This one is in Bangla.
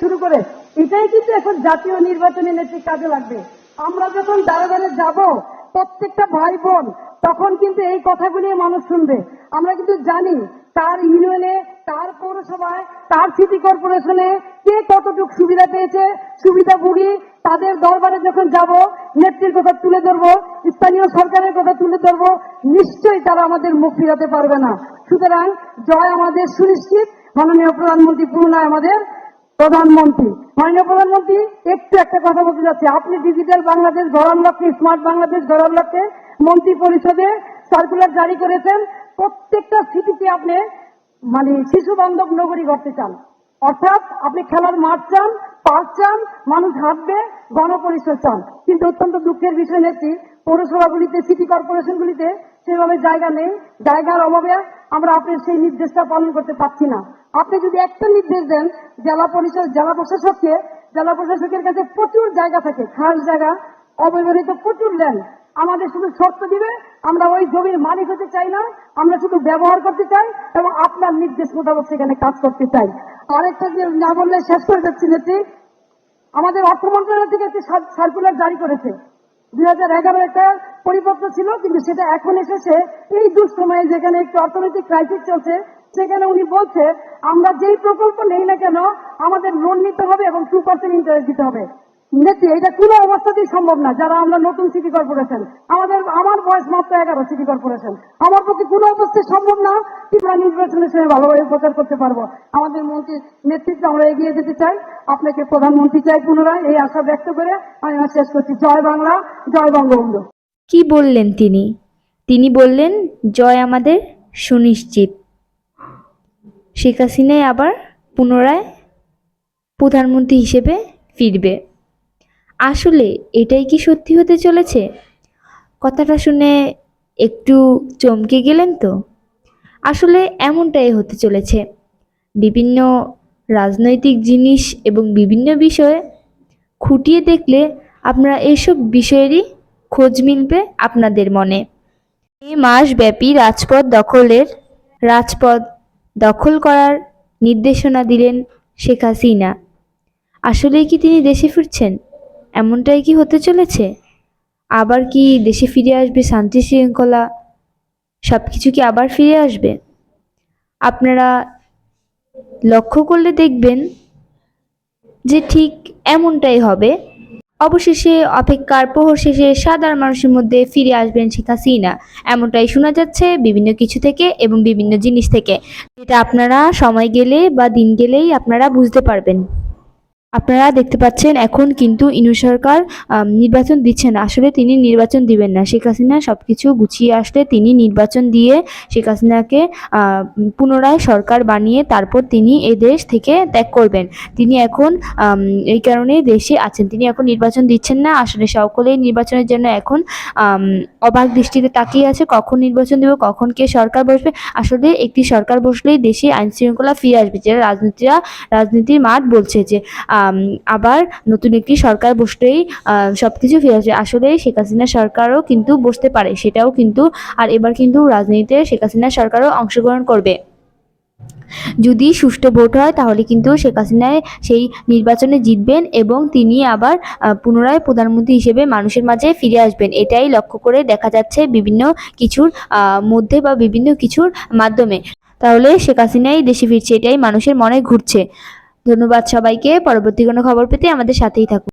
শুরু করে। এটাই কিন্তু এখন জাতীয় নির্বাচনী নেত্রী কাজে লাগবে। আমরা যখন দাঁড়ে দাঁড়িয়ে যাব, প্রত্যেকটা ভাই বোন তখন কিন্তু এই কথাগুলি মানুষ শুনবে। আমরা কিন্তু জানি তার ইউনিয়নে, তার পৌরসভায়, তার সিটি কর্পোরেশনে কে কতটুকু সুবিধা পেয়েছে সুবিধাভোগী তাদের দরবারে যখন যাব, নেত্রীর কথা তুলে ধরবো, স্থানীয় সরকারের কথা তুলে ধরবো, নিশ্চয়ই তারা আমাদের মুখ ফিরাতে পারবে না। সুতরাং জয় আমাদের সুনিশ্চিত। মাননীয় প্রধানমন্ত্রী পুনরায় আমাদের প্রধানমন্ত্রী। মাননীয় প্রধানমন্ত্রী? একটু একটা কথা বলতে যাচ্ছে আপনি ডিজিটাল বাংলাদেশ গড়ার লক্ষ্যে স্মার্ট বাংলাদেশ গড়ার লক্ষ্যে মন্ত্রী পরিষদে সার্কুলার জারি করেছেন। প্রত্যেকটা সিটিতে আপনি মানে শিশু বান্ধব নগরী করতে চান। অর্থাৎ আপনি খেলার মাঠ চান পার্ক চান, মানুষ হাঁটবে গণপরিসর চান। কিন্তু অত্যন্ত দুঃখের বিষয় নেত্রী পৌরসভাগুলিতে সিটি কর্পোরেশনগুলিতে সেভাবে জায়গা নেই। জায়গার অভাবে আমরা আপনার সেই নির্দেশটা পালন করতে পারছি না। আপনি যদি একটা নির্দেশ দেন, জেলা পরিষদ, জেলা প্রশাসককে, জেলা প্রশাসকের কাছে প্রচুর জায়গা থাকে, খাস জায়গা, অব্যবহৃত প্রচুর ল্যান্ড আমাদের শুধু শর্ত দিবে, আমরা ওই জমির মালিক হতে চাই না, আমরা শুধু ব্যবহার করতে চাই এবং আপনার নির্দেশ মোতাবেক সেখানে কাজ করতে চাই। আরেকটা যে না বললে শেষ করে যাচ্ছি নেত্রী, আমাদের অর্থ মন্ত্রণালয় থেকে একটি সার্কুলার জারি করেছে। দুই হাজার এগারো একটা পরিপত্র ছিল, কিন্তু সেটা এখন এসেছে। এই দুঃসময়ে যেখানে একটু অর্থনৈতিক ক্রাইসিস চলছে, সেখানে উনি বলছে, আমরা যেই প্রকল্প নেই না কেন, আমাদের লোন নিতে হবে এবং টু পার্সেন্ট ইন্টারেস্ট দিতে হবে। নেত্রী, এটা কোনো অবস্থাতেই সম্ভব না, যারা আমরা নতুন সিটি কর্পোরেশন আমাদের, আমার বয়স মাত্র এগারো সিটি কর্পোরেশন আমার পক্ষে কোনো অবস্থায় সম্ভব না কিংবা নির্বাচনের সময় ভালোভাবে প্রচার করতে পারব। আমাদের মন্ত্রীর নেতৃত্বে আমরা এগিয়ে যেতে চাই। আপনাকে প্রধানমন্ত্রী চাই পুনরায়, এই আশা ব্যক্ত করে আমি আমার শেষ করছি। জয় বাংলা। জয় বঙ্গবন্ধু। কি বললেন তিনি? তিনি বললেন, জয় আমাদের সুনিশ্চিত। শেখ হাসিনাই আবার পুনরায় প্রধানমন্ত্রী হিসেবে ফিরবে। আসলে এটাই কি সত্যি হতে চলেছে? কথাটা শুনে একটু চমকে গেলেন তো? আসলে এমনটাই হতে চলেছে। বিভিন্ন রাজনৈতিক জিনিস এবং বিভিন্ন বিষয়ে খুঁটিয়ে দেখলে আপনারা এইসব বিষয়েরই খোঁজ মিলবে আপনাদের মনে। এই মাসব্যাপী রাজপথ দখলের রাজপথ দখল করার নির্দেশনা দিলেন শেখ হাসিনা। আসলেই কি তিনি দেশে ফিরছেন? এমনটাই কি হতে চলেছে? আবার কি দেশে ফিরে আসবে শান্তি শৃঙ্খলা? সব কিছু কি আবার ফিরে আসবে? আপনারা লক্ষ্য করলে দেখবেন যে ঠিক এমনটাই হবে। অবশেষে অপেক্ষার প্রহর শেষে সাধারণ মানুষের মধ্যে ফিরে আসবেন শেখ হাসিনা। এমনটাই শোনা যাচ্ছে বিভিন্ন কিছু থেকে এবং বিভিন্ন জিনিস থেকে। যেটা আপনারা সময় গেলে বা দিন গেলেই আপনারা বুঝতে পারবেন। আপনারা দেখতে পাচ্ছেন এখন কিন্তু ইনু সরকার নির্বাচন দিচ্ছে না। আসলে তিনি নির্বাচন দিবেন না। শেখ হাসিনা সব কিছু গুছিয়ে আসলে তিনি নির্বাচন দিয়ে শেখ হাসিনাকে পুনরায় সরকার বানিয়ে তারপর তিনি এ দেশ থেকে ত্যাগ করবেন। তিনি এখন এই কারণে দেশে আছেন। তিনি এখন নির্বাচন দিচ্ছেন না। আসলে সকলেই নির্বাচনের জন্য এখন অবাক দৃষ্টিতে তাকিয়ে আছে। কখন নির্বাচন দেবে, কখন কে সরকার বসবে? আসলে একটি সরকার বসলেই দেশে আইন শৃঙ্খলা ফিরে আসবে। যেটা রাজনীতিরা, রাজনীতির মাঠ বলছে যে আবার নতুন একটি সরকার বসলেই সব কিছু ফিরে আসবে আসলে শেখ হাসিনা সরকারও কিন্তু বসতে পারে, সেটাও কিন্তু, আর এবার কিন্তু রাজনীতিতে শেখ হাসিনা সরকারও অংশগ্রহণ করবে। যদি সুষ্ঠু ভোট হয়, তাহলে কিন্তু শেখ হাসিনায় সেই নির্বাচনে জিতবেন এবং তিনি আবার পুনরায় প্রধানমন্ত্রী হিসেবে মানুষের মাঝে ফিরে আসবেন। এটাই লক্ষ্য করে দেখা যাচ্ছে বিভিন্ন কিছুর মধ্যে বা বিভিন্ন কিছুর মাধ্যমে। তাহলে শেখ হাসিনাই দেশে ফিরছে, এটাই মানুষের মনে ঘুরছে। ধন্যবাদ সবাইকে। পরবর্তী কোনো খবর পেতে আমাদের সাথেই থাকুন।